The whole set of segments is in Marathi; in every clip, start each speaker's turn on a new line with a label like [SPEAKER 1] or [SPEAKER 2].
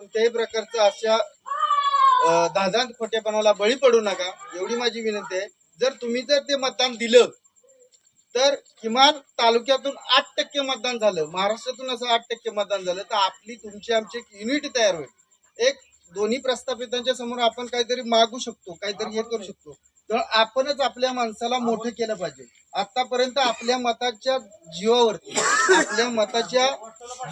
[SPEAKER 1] कोणत्याही प्रकारचं अशा दादांत खोटेपणाला बळी पडू नका. एवढी माझी विनंती आहे. जर तुम्ही जर ते मतदान दिलं तर किमान तालुक्यातून आठ टक्के मतदान झालं महाराष्ट्रातून असं आठ टक्के मतदान झालं तर आपली तुमची आमची एक युनिट तयार होईल. एक दोन्ही प्रस्थापितांच्या समोर आपण काहीतरी मागू शकतो काहीतरी हे करू शकतो. तर आपणच आपल्या माणसाला मोठं केलं पाहिजे. आतापर्यंत आपल्या मताच्या जीवावरती आपल्या मताच्या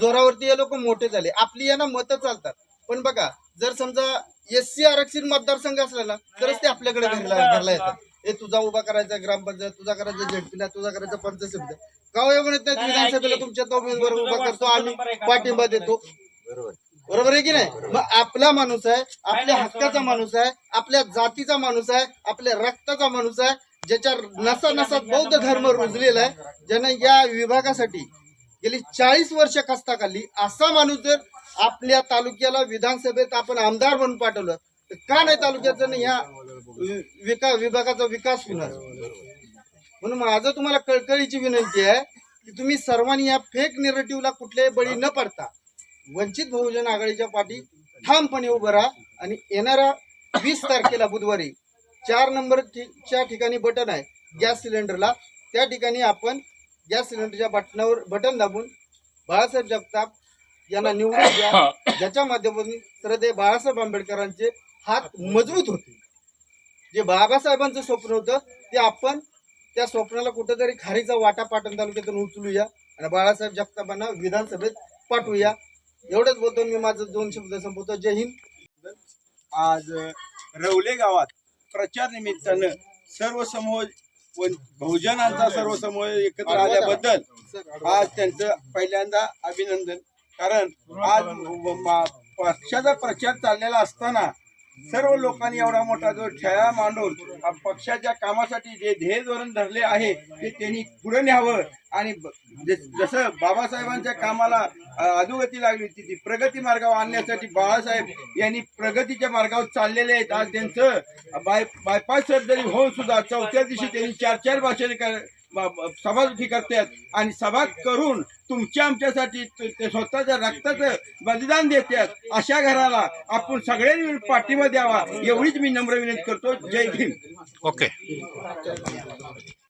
[SPEAKER 1] जोरावरती हे लोक मोठे झाले. आपली यांना मतं चालतात. पण बघा जर समजा एस सी आरक्षित मतदारसंघ असला ना तरच ते आपल्याकडे घरला येतात. हे तुझा उभा करायचा ग्रामपंचायत तुझा करायचा झेडपीला तुझा करायचा पंचायत समिती गाव म्हणत नाहीत विधानसभेला तुमच्या उमेदवार उभा करतो आम्ही पाठिंबा देतो. बरोबर आहे की नाही? मग आपला माणूस आहे आपल्या हक्काचा माणूस आहे आपल्या जातीचा माणूस आहे आपल्या रक्ताचा माणूस आहे ज्याच्या नसा नसात बौद्ध धर्म रुजलेला आहे ज्यानं या विभागासाठी गेली चाळीस वर्ष कष्टा खाल्ली असा माणूस जर आपल्या तालुक्याला विधानसभेत आपण आमदार म्हणून पाठवलं तर का नाही तालुक्याचं आणि ह्या विका विभागाचा विकास होणार? म्हणून माझं तुम्हाला कळकळीची विनंती आहे की तुम्ही सर्वांनी या फेक निरेटिव्हला कुठल्याही बळी न पडता वंचित बहुजन आघाडीच्या पाठी ठामपणे उभं राहा आणि येणाऱ्या वीस तारखेला बुधवारी चार नंबरच्या ठिकाणी बटन आहे गॅस सिलेंडरला त्या ठिकाणी आपण गॅस सिलेंडरच्या बटनावर बटन दाबून बाळासाहेब जगताप यांना निवडून द्या. ज्याच्या माध्यमातून श्रद्धे बाळासाहेब आंबेडकरांचे हात मजबूत होते. जे बाबासाहेबांचं स्वप्न होतं ते आपण त्या स्वप्नाला कुठेतरी खारीचा वाटा पाटण तालुक्यातून उचलूया आणि बाळासाहेब जगतापांना विधानसभेत पाठवूया. एवढंच बोलतो मी माझं दोन शब्द संपवतो. जय हिंद.
[SPEAKER 2] आज रवले गावात प्रचार निमित्तानं सर्व समूह व बहुजनांचा सर्व समूह एकत्र आल्याबद्दल आज त्यांचं पहिल्यांदा अभिनंदन. कारण आज पक्षाचा प्रचार चाललेला असताना सर्व लोकांनी एवढा मोठा जो छाया मांडून पक्षाच्या कामासाठी जे ध्येय धोरण धरले आहे ते त्यांनी पुढे न्यावं. आणि जसं बाबासाहेबांच्या कामाला अधोगती लागली होती ती प्रगती मार्गावर आणण्यासाठी बाळासाहेब यांनी प्रगतीच्या मार्गावर चाललेले आहेत. आज त्यांचं बाय बायपास सर्जरी होऊन सुद्धा चौथ्या दिवशी त्यांनी चार चार भाषणे कर ब- करतात. आणि सभा करून तुमच्या आमच्यासाठी ते ते स्वतःच्या रक्ताचं बलिदान देतात. अशा घराला आपण सगळ्यांनी पाठिंबा द्यावा. एवढीच मी नम्र विनंती करतो. जय भीम
[SPEAKER 3] ओके.